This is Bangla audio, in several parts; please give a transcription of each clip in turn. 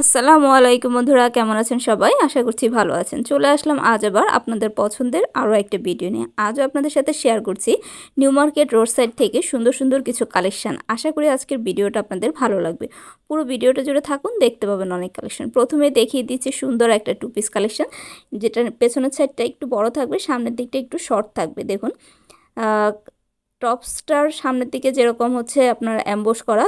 আসসালামু আলাইকুম বন্ধুরা, কেমন আছেন সবাই? আশা করছি ভালো আছেন। চলে আসলাম আজ আবার আপনাদের পছন্দের আরও একটা ভিডিও নিয়ে। আজও আপনাদের সাথে শেয়ার করছি নিউ মার্কেট রোড সাইড থেকে সুন্দর সুন্দর কিছু কালেকশান আশা করি আজকের ভিডিওটা আপনাদের ভালো লাগবে। পুরো ভিডিওটা জুড়ে থাকুন, দেখতে পাবেন অনেক কালেকশন প্রথমে দেখিয়ে দিচ্ছি সুন্দর একটা টু পিস কালেকশন যেটা পেছনের সাইডটা একটু বড় থাকবে, সামনের দিকটা একটু শর্ট থাকবে। দেখুন টপসটার সামনের দিকে যেরকম হচ্ছে আপনার অ্যাম্বোস করা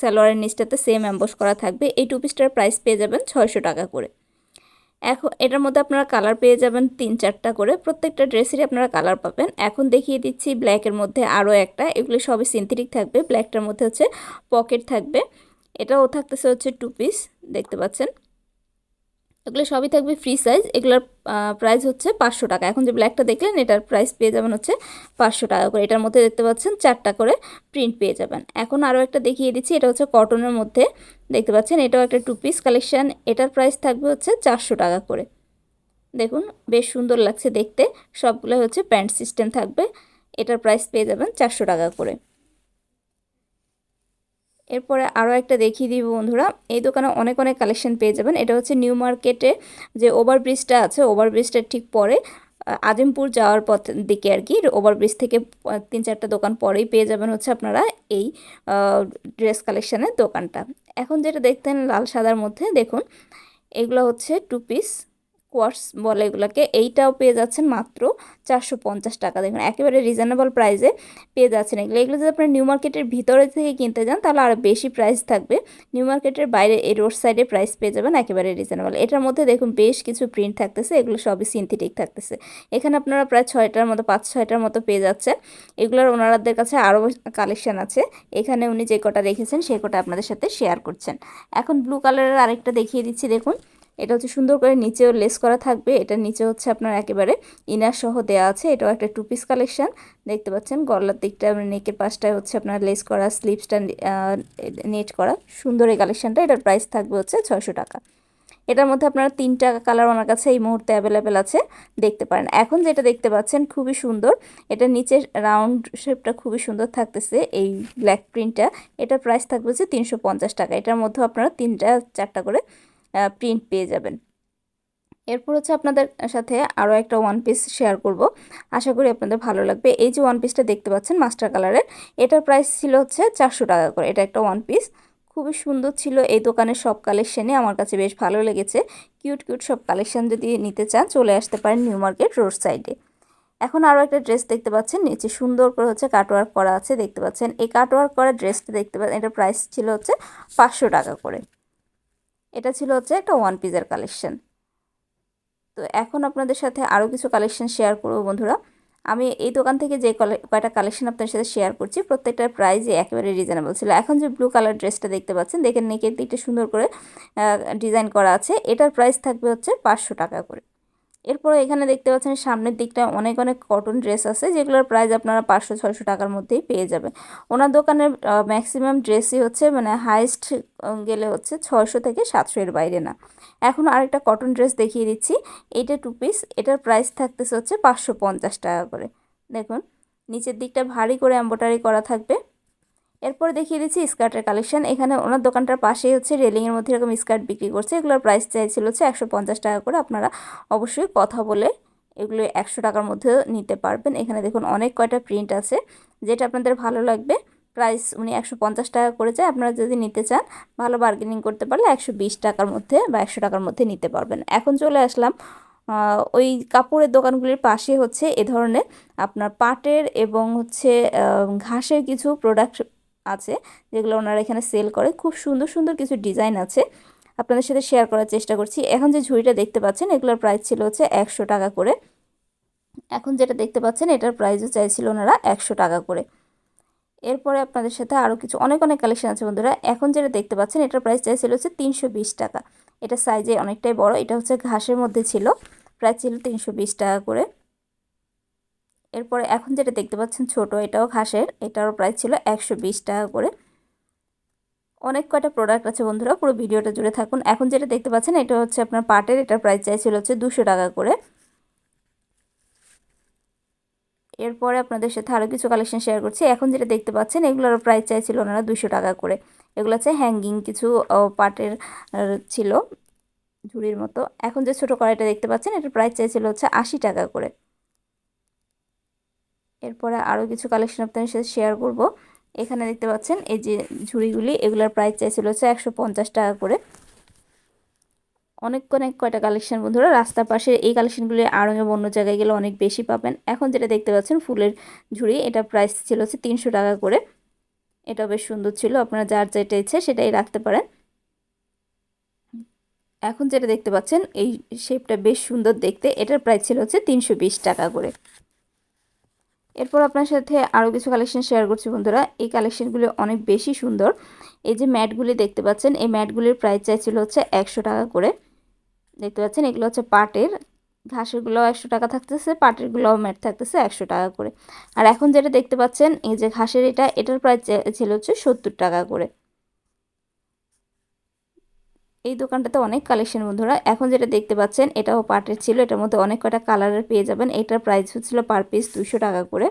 সালোয়ারের নিচটাতে সেম অ্যাম্বোস করা থাকবে। এই টু পিসটার প্রাইস পেয়ে যাবেন ছয়শো টাকা করে। এখন এটার মধ্যে আপনারা কালার পেয়ে যাবেন তিন চারটা করে। প্রত্যেকটা ড্রেসেরই আপনারা কালার পাবেন। এখন দেখিয়ে দিচ্ছি ব্ল্যাকের মধ্যে আরও একটা। এগুলি সবই সিনথেটিক থাকবে। ব্ল্যাকটার মধ্যে হচ্ছে পকেট থাকবে। এটাও থাকতেছে হচ্ছে টু পিস দেখতে পাচ্ছেন? এগুলো সবই থাকবে ফ্রি সাইজ এগুলোর প্রাইস হচ্ছে পাঁচশো টাকা। এখন যে ব্ল্যাকটা দেখলেন, এটার প্রাইস পেয়ে যাবেন হচ্ছে পাঁচশো টাকা করে। এটার মধ্যে দেখতে পাচ্ছেন চারটা করে প্রিন্ট পেয়ে যাবেন। এখন আরও একটা দেখিয়ে দিচ্ছি, এটা হচ্ছে কটনের মধ্যে। দেখতে পাচ্ছেন, এটাও একটা টু পিস কালেকশান এটার প্রাইস থাকবে হচ্ছে চারশো টাকা করে। দেখুন, বেশ সুন্দর লাগছে দেখতে। সবগুলো হচ্ছে প্যান্ট সিস্টেম থাকবে। এটার প্রাইস পেয়ে যাবেন চারশো টাকা করে। এরপরে আরও একটা দেখিয়ে দিব বন্ধুরা। এই দোকানে অনেক অনেক কালেকশন পেয়ে যাবেন। এটা হচ্ছে নিউ মার্কেটে যে ওভারব্রিজটা আছে ওভারব্রিজটার ঠিক পরে আজিমপুর যাওয়ার পথ দিকে আর কি। ওভারব্রিজ থেকে তিন চারটা দোকান পরেই পেয়ে যাবেন হচ্ছে আপনারা এই ড্রেস কালেকশানের দোকানটা। এখন যেটা দেখতেন লাল সাদার মধ্যে, দেখুন, এগুলো হচ্ছে টু পিস কোয়ার্স বলে এগুলোকে, এইটাও পেয়ে যাচ্ছেন মাত্র চারশো পঞ্চাশ টাকা। দেখুন, একেবারে রিজনেবল প্রাইসে পেয়ে যাচ্ছেন এগুলো। এগুলো যদি আপনার নিউ মার্কেটের ভিতরে থেকে কিনতে যান, তাহলে আরও বেশি প্রাইস থাকবে। নিউ মার্কেটের বাইরে এই রোড সাইডে প্রাইস পেয়ে যাবেন একেবারে রিজনেবল। এটার মধ্যে দেখুন বেশ কিছু প্রিন্ট থাকতেছে, এগুলো সবই সিনথেটিক থাকতেছে। এখানে আপনারা প্রায় ছয়টার মতো, পাঁচ ছয়টার মতো পেয়ে যাচ্ছেন। এগুলোর ওনারাদের কাছে আরও কালেকশান আছে। এখানে উনি যে কটা রেখেছেন সেই কটা আপনাদের সাথে শেয়ার করছেন। এখন ব্লু কালারের আরেকটা দেখিয়ে দিচ্ছি, দেখুন। এটা হচ্ছে সুন্দর করে নিচেও লেস করা থাকবে। এটার নিচে হচ্ছে আপনার একেবারে ইনার সহ দেওয়া আছে। এটাও একটা টু পিস কালেকশন দেখতে পাচ্ছেন গলার দিকটা নেকের পাশটায় হচ্ছে আপনার লেস করা স্লিপসটা নেট করা। সুন্দর এই কালেকশনটা এটার প্রাইস থাকবে হচ্ছে ছয়শো টাকা। এটার মধ্যে আপনারা তিনটা কালার ওনার কাছে এই মুহূর্তে অ্যাভেলেবেল আছে। দেখতে পারেন। এখন যেটা দেখতে পাচ্ছেন খুবই সুন্দর। এটা নিচের রাউন্ড শেপটা খুবই সুন্দর থাকতেছে এই ব্ল্যাক প্রিন্টটা এটার প্রাইস থাকবে হচ্ছে তিনশো পঞ্চাশ টাকা। এটার মধ্যেও আপনারা তিনটা, চারটা করে প্রিন্ট পেয়ে যাবেন। এরপর হচ্ছে আপনাদের সাথে আরও একটা ওয়ান পিস শেয়ার করব। আশা করি আপনাদের ভালো লাগবে। এই যে ওয়ান পিসটা দেখতে পাচ্ছেন মাস্টার কালারের এটার প্রাইস ছিল হচ্ছে চারশো টাকা করে। এটা একটা ওয়ান পিস খুবই সুন্দর ছিল এই দোকানের সব কালেকশানে আমার কাছে বেশ ভালো লেগেছে। কিউট কিউট সব কালেকশান যদি নিতে চান, চলে আসতে পারেন নিউ মার্কেট রোড সাইডে এখন আরও একটা ড্রেস দেখতে পাচ্ছেন। নিচে সুন্দর করে হচ্ছে কাটওয়ার্ক করা আছে, দেখতে পাচ্ছেন। এই কাটওয়ার্ক করা ড্রেসটা দেখতে পাচ্ছেন, এটার প্রাইস ছিল হচ্ছে পাঁচশো টাকা করে। এটা ছিল হচ্ছে একটা ওয়ান পিসের কালেকশন তো এখন আপনাদের সাথে আরও কিছু কালেকশন শেয়ার করব বন্ধুরা। আমি এই দোকান থেকে যে কয়টা কালেকশন আপনাদের সাথে শেয়ার করছি, প্রত্যেকটার প্রাইসই একেবারে রিজনেবল ছিল। এখন যে ব্লু কালার ড্রেসটা দেখতে পাচ্ছেন, দেখেন নেকের দিকটা সুন্দর করে ডিজাইন করা আছে। এটার প্রাইস থাকবে হচ্ছে পাঁচশো টাকা করে। এরপরে এখানে দেখতে পাচ্ছেন সামনের দিকটা অনেক অনেক কটন ড্রেস আছে, যেগুলোর প্রাইস আপনারা পাঁচশো, ছয়শো টাকার মধ্যেই পেয়ে যাবেন। ওনার দোকানের ম্যাক্সিমাম ড্রেসই হচ্ছে মানে হাইস্ট গেলে হচ্ছে ছয়শো থেকে সাতশো এর বাইরে না। এখন আরেকটা কটন ড্রেস দেখিয়ে দিচ্ছি এইটা টু পিস এটার প্রাইস থাকতেছে হচ্ছে পাঁচশো পঞ্চাশ টাকা করে। দেখুন, নিচের দিকটা ভারী করে এম্বোটারি করা থাকবে। এরপর দেখিয়ে দিচ্ছি স্কার্টের কালেকশন। এখানে ওনার দোকানটার পাশেই হচ্ছে রেলিংয়ের মধ্যে এরকম স্কার্ট বিক্রি করছে। এগুলোর প্রাইস চাইছিল হচ্ছে একশো পঞ্চাশ টাকা করে। আপনারা অবশ্যই কথা বলে এগুলো একশো টাকার মধ্যে নিতে পারবেন। এখানে দেখুন অনেক কয়টা প্রিন্ট আছে। যেটা আপনাদের ভালো লাগবে প্রাইস উনি একশো পঞ্চাশ টাকা করে যায় আপনারা যদি নিতে চান, ভালো বার্গেনিং করতে পারলে একশো বিশ টাকার মধ্যে বা একশো টাকার মধ্যে নিতে পারবেন। এখন চলে আসলাম ওই কাপড়ের দোকানগুলির পাশে হচ্ছে এ ধরনের আপনার পাটের এবং হচ্ছে ঘাসের কিছু প্রোডাক্ট আছে, যেগুলো ওনারা এখানে সেল করে। খুব সুন্দর সুন্দর কিছু ডিজাইন আছে। আপনাদের সাথে শেয়ার করার চেষ্টা করছি। এখন যে ঝুড়িটা দেখতে পাচ্ছেন, এগুলোর প্রাইস ছিল হচ্ছে একশো টাকা করে। এখন যেটা দেখতে পাচ্ছেন, এটার প্রাইসও চাইছিল ওনারা একশো টাকা করে। এরপরে আপনাদের সাথে আরও কিছু, অনেক অনেক কালেকশন আছে বন্ধুরা। এখন যেটা দেখতে পাচ্ছেন, এটার প্রাইস চাইছিল হচ্ছে তিনশো বিশ টাকা। এটা সাইজে অনেকটাই বড়। এটা হচ্ছে ঘাসের মধ্যে ছিল। প্রাইস ছিল তিনশো বিশ টাকা করে। এরপরে এখন যেটা দেখতে পাচ্ছেন ছোট, এটাও ঘাসের, এটারও প্রাইস ছিল একশো বিশ টাকা করে। অনেক কয়টা প্রোডাক্ট আছে বন্ধুরা, পুরো ভিডিওটা জুড়ে থাকুন। এখন যেটা দেখতে পাচ্ছেন, এটা হচ্ছে আপনার পাটের, এটার প্রাইস চাইছিল হচ্ছে দুশো টাকা করে। এরপরে আপনাদের সাথে আরও কিছু কালেকশন শেয়ার করছি। এখন যেটা দেখতে পাচ্ছেন এগুলোর প্রাইস চাইছিল ওনারা দুশো টাকা করে। এগুলো হচ্ছে হ্যাঙ্গিং কিছু পাটের ছিল ঝুড়ির মতো। এখন যে ছোটো কড়াইটা দেখতে পাচ্ছেন, এটার প্রাইস চাইছিল হচ্ছে আশি টাকা করে। এরপরে আরও কিছু কালেকশন আপনাদের সাথে শেয়ার করব। এখানে দেখতে পাচ্ছেন, এই যে ঝুড়িগুলি, এগুলোর প্রাইস চাইছিল হচ্ছে একশো পঞ্চাশ টাকা করে। অনেক অনেক কয়টা কালেকশন বন্ধুরা, রাস্তার পাশে এই কালেকশনগুলি আরও অন্য জায়গায় গেলে অনেক বেশি পাবেন। এখন যেটা দেখতে পাচ্ছেন, ফুলের ঝুড়ি, এটা প্রাইস ছিল হচ্ছে তিনশো টাকা করে। এটা বেশ সুন্দর ছিল, আপনারা যার যেটা ইচ্ছে সেটাই রাখতে পারেন। এখন যেটা দেখতে পাচ্ছেন, এই শেপটা বেশ সুন্দর দেখতে, এটার প্রাইস ছিল হচ্ছে তিনশো বিশ টাকা করে। এরপর আপনার সাথে আরও কিছু কালেকশন শেয়ার করছি বন্ধুরা। এই কালেকশনগুলি অনেক বেশি সুন্দর। এই যে ম্যাটগুলি দেখতে পাচ্ছেন, এই ম্যাটগুলির প্রাইস চাইছিল হচ্ছে একশো টাকা করে। দেখতে পাচ্ছেন, এগুলো হচ্ছে পাটের। ঘাসেরগুলো একশো টাকা থাকতেছে, পাটেরগুলোও ম্যাট থাকতেছে একশো টাকা করে। আর এখন যেটা দেখতে পাচ্ছেন, এই যে ঘাসের এটা, এটার প্রাইস ছিল হচ্ছে সত্তর টাকা করে। এই দোকানটাতে অনেক কালেকশন বন্ধুরা। এখন যেটা দেখতে পাচ্ছেন, এটাও পাটের ছিল। এটার মধ্যে অনেক কটা কালারের পেয়ে যাবেন। এটার প্রাইস হচ্ছিল পার পিস দুশো টাকা করে।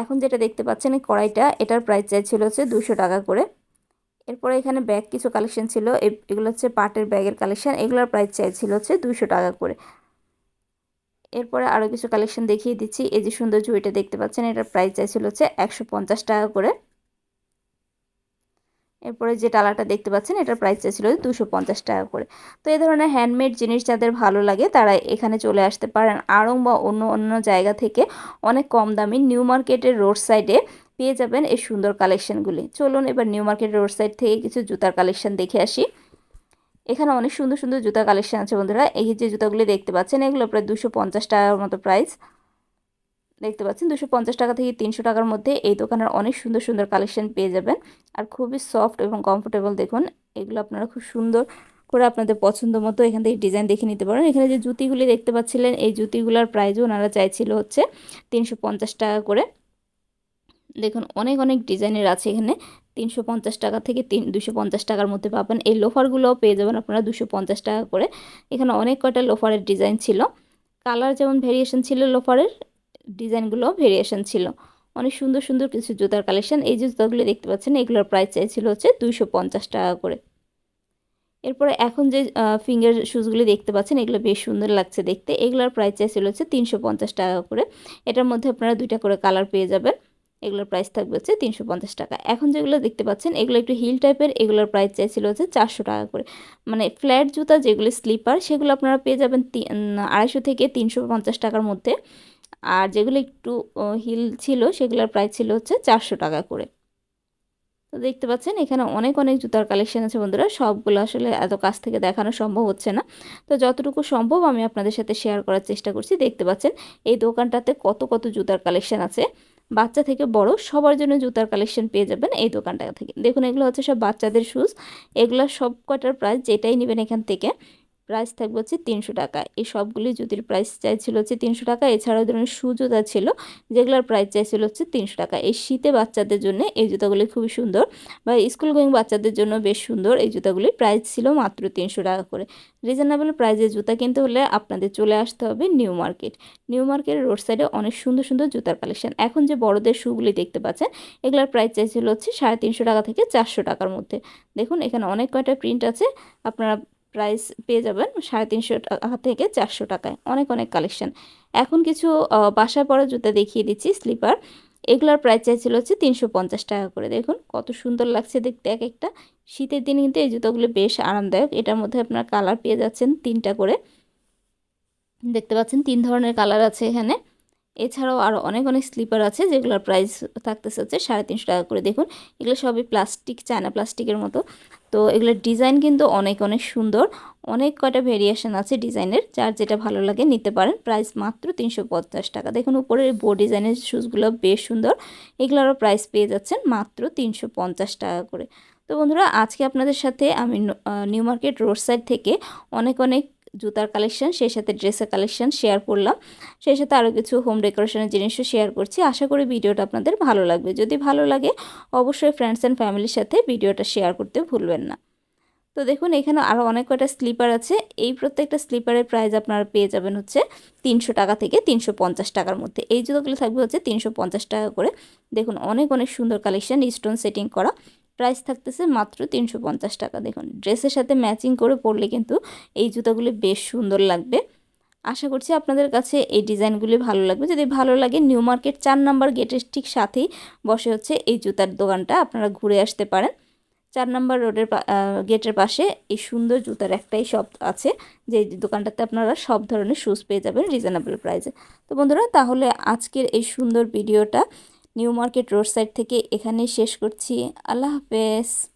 এখন যেটা দেখতে পাচ্ছেন, এই কড়াইটা, এটার প্রাইস চাইছিল হচ্ছে দুশো টাকা করে। এরপরে এখানে ব্যাগ কিছু কালেকশন ছিল। এগুলো হচ্ছে পাটের ব্যাগের কালেকশন এগুলোর প্রাইস চাইছিল হচ্ছে দুশো টাকা করে। এরপরে আরও কিছু কালেকশন দেখিয়ে দিচ্ছি। এই যে সুন্দর জুড়িটা দেখতে পাচ্ছেন, এটার প্রাইস চাইছিল হচ্ছে একশো পঞ্চাশ টাকা করে। এরপরে যে টালাটা দেখতে পাচ্ছেন, এটার প্রাইস চাইছিল দুশো পঞ্চাশ টাকা করে। তো এই ধরনের হ্যান্ডমেড জিনিস যাদের ভালো লাগে, তারা এখানে চলে আসতে পারেন। আড়ং বা অন্য অন্য জায়গা থেকে অনেক কম দামি নিউ মার্কেটের রোড সাইডে পেয়ে যাবেন এই সুন্দর কালেকশনগুলি চলুন এবার নিউ মার্কেট রোড সাইড থেকে কিছু জুতার কালেকশন দেখে আসি। এখানে অনেক সুন্দর সুন্দর জুতা কালেকশন আছে বন্ধুরা। এই যে জুতাগুলি দেখতে পাচ্ছেন, এগুলো প্রায় দুশো পঞ্চাশ টাকার মতো প্রাইস দেখতে পাচ্ছেন, দুশো পঞ্চাশ টাকা থেকে তিনশো টাকার মধ্যে এই দোকানের অনেক সুন্দর সুন্দর কালেকশন পেয়ে যাবেন। আর খুবই সফট এবং কমফোর্টেবল দেখুন, এগুলো আপনারা খুব সুন্দর করে আপনাদের পছন্দ মতো এখান থেকে ডিজাইন দেখে নিতে পারেন। এখানে যে জুতিগুলি দেখতে পাচ্ছিলেন, এই জুতিগুলোর প্রাইজও ওনারা চাইছিল হচ্ছে তিনশো পঞ্চাশ টাকা করে। দেখুন, অনেক অনেক ডিজাইনের আছে এখানে, তিনশো পঞ্চাশ টাকা থেকে তিন, দুশো পঞ্চাশ টাকার মধ্যে পাবেন। এই লোফারগুলোও পেয়ে যাবেন আপনারা দুশো পঞ্চাশ টাকা করে। এখানে অনেক কয়টা লোফারের ডিজাইন ছিল। কালার যেমন ভেরিয়েশন ছিল লোফারের ডিজাইনগুলো ভেরিয়েশন ছিল। অনেক সুন্দর সুন্দর কিছু জুতার কালেকশন এই যে জুতাগুলি দেখতে পাচ্ছেন, এগুলোর প্রাইস চাইছিল হচ্ছে দুইশো পঞ্চাশ টাকা করে। এরপরে এখন যে ফিঙ্গার শ্যুজগুলি দেখতে পাচ্ছেন, এগুলো বেশ সুন্দর লাগছে দেখতে। এগুলোর প্রাইস চাইছিল হচ্ছে তিনশো পঞ্চাশ টাকা করে। এটার মধ্যে আপনারা দুইটা করে কালার পেয়ে যাবেন। এগুলোর প্রাইস থাকবে হচ্ছে তিনশো পঞ্চাশ টাকা। এখন যেগুলো দেখতে পাচ্ছেন, এগুলো একটু হিল টাইপের এগুলোর প্রাইস চাইছিল হচ্ছে চারশো টাকা করে। মানে ফ্ল্যাট জুতা যেগুলি স্লিপার সেগুলো আপনারা পেয়ে যাবেন আড়াইশো থেকে তিনশো পঞ্চাশ টাকার মধ্যে। আর যেগুলো একটু হিল ছিল সেগুলোর প্রাইস ছিল হচ্ছে চারশো টাকা করে। তো দেখতে পাচ্ছেন এখানে অনেক অনেক জুতার কালেকশন আছে বন্ধুরা। সবগুলো আসলে এত কাছ থেকে দেখানো সম্ভব হচ্ছে না। তো যতটুকু সম্ভব আমি আপনাদের সাথে শেয়ার করার চেষ্টা করছি। দেখতে পাচ্ছেন এই দোকানটাতে কত কত জুতার কালেকশন আছে। বাচ্চা থেকে বড় সবার জন্য জুতার কালেকশন পেয়ে যাবেন এই দোকানটা থেকে। দেখুন এগুলো হচ্ছে সব বাচ্চাদের শুজ এগুলো সব কটার প্রাইস যেটাই নেবেন এখান থেকে। প্রাইস থাকবে হচ্ছে তিনশো টাকা। এই সবগুলি জুতির প্রাইস চাইছিল হচ্ছে তিনশো টাকা, এছাড়াও ধরনের শু জুতা ছিল, যেগুলোর প্রাইস চাইছিল হচ্ছে তিনশো টাকা। এই শীতে বাচ্চাদের জন্য এই জুতাগুলি খুবই সুন্দর। বা স্কুল গোয়িং বাচ্চাদের জন্য বেশ সুন্দর, এই জুতাগুলি প্রাইস ছিল মাত্র তিনশো টাকা করে। রিজনেবল প্রাইজে জুতা কিনতে হলে আপনাদের চলে আসতে হবে new market. New market road সাইডে অনেক সুন্দর সুন্দর জুতার কালেকশন এখন যে বড়দের শুগুলি দেখতে পাচ্ছেন, এগুলোর প্রাইস চাইছিল হচ্ছে সাড়ে তিনশো টাকা থেকে চারশো টাকার মধ্যে। দেখুন, এখানে অনেক কয়টা প্রিন্ট আছে। আপনারা প্রাইস পেয়ে যাবেন সাড়ে তিনশো টাকা থেকে চারশো টাকায়। অনেক অনেক কালেকশন এখন কিছু বাসায় পড়া জুতা দেখিয়ে দিচ্ছি স্লিপার এগুলোর প্রাইস চাইছিল হচ্ছে তিনশো পঞ্চাশ টাকা করে। দেখুন, কত সুন্দর লাগছে দেখতে এক একটা। শীতের দিন কিন্তু এই জুতোগুলো বেশ আরামদায়ক। এটার মধ্যে আপনার কালার পেয়ে যাচ্ছেন তিনটা করে। দেখতে পাচ্ছেন তিন ধরনের কালার আছে এখানে। এছাড়াও আরও অনেক অনেক স্লিপার আছে যেগুলোর প্রাইস থাকতেছে হচ্ছে সাড়ে তিনশো টাকা করে। দেখুন, এগুলো সবই প্লাস্টিক চায়না প্লাস্টিকের মতো। তো এগুলোর ডিজাইন কিন্তু অনেক অনেক সুন্দর। অনেক কয়টা ভেরিয়েশন আছে ডিজাইনের যার যেটা ভালো লাগে নিতে পারেন। প্রাইস মাত্র তিনশো পঞ্চাশ টাকা। দেখুন, উপরের বো ডিজাইনের শ্যুজগুলো বেশ সুন্দর। এগুলোরও প্রাইস পেয়ে যাচ্ছেন মাত্র তিনশো পঞ্চাশ টাকা করে। তো বন্ধুরা, আজকে আপনাদের সাথে আমি নিউ মার্কেট রোড সাইড থেকে অনেক অনেক জুতার কালেকশন সেই সাথে ড্রেসের কালেকশন শেয়ার করলাম। সেই সাথে আরও কিছু হোম ডেকোরেশনের জিনিসও শেয়ার করছি। আশা করি ভিডিওটা আপনাদের ভালো লাগবে। যদি ভালো লাগে, অবশ্যই ফ্রেন্ডস অ্যান্ড ফ্যামিলির সাথে ভিডিওটা শেয়ার করতে ভুলবেন না। তো দেখুন, এখানে আরও অনেক কয়টা স্লিপার আছে। এই প্রত্যেকটা স্লিপারের প্রাইস আপনারা পেয়ে যাবেন হচ্ছে তিনশো টাকা থেকে তিনশো পঞ্চাশ টাকার মধ্যে। এই জুতোগুলো থাকবে হচ্ছে তিনশো পঞ্চাশ টাকা করে। দেখুন, অনেক অনেক সুন্দর কালেকশন স্টোন সেটিং করা। প্রাইস থাকতেছে মাত্র তিনশো পঞ্চাশ টাকা। দেখুন, ড্রেসের সাথে ম্যাচিং করে পরলে কিন্তু এই জুতাগুলি বেশ সুন্দর লাগবে। আশা করছি আপনাদের কাছে এই ডিজাইনগুলি ভালো লাগবে। যদি ভালো লাগে, নিউ মার্কেট চার নাম্বার গেটের ঠিক সাথেই বসে হচ্ছে এই জুতার দোকানটা। আপনারা ঘুরে আসতে পারেন। চার নাম্বার রোডের গেটের পাশে এই সুন্দর জুতার একটাই শপ আছে, যে দোকানটাতে আপনারা সব ধরনের শ্যুজ পেয়ে যাবেন রিজনেবল প্রাইসে তো বন্ধুরা, তাহলে আজকের এই সুন্দর ভিডিওটা নিউ মার্কেট রোড সাইড থেকে এখানেই শেষ করছি। আল্লাহ হাফেজ।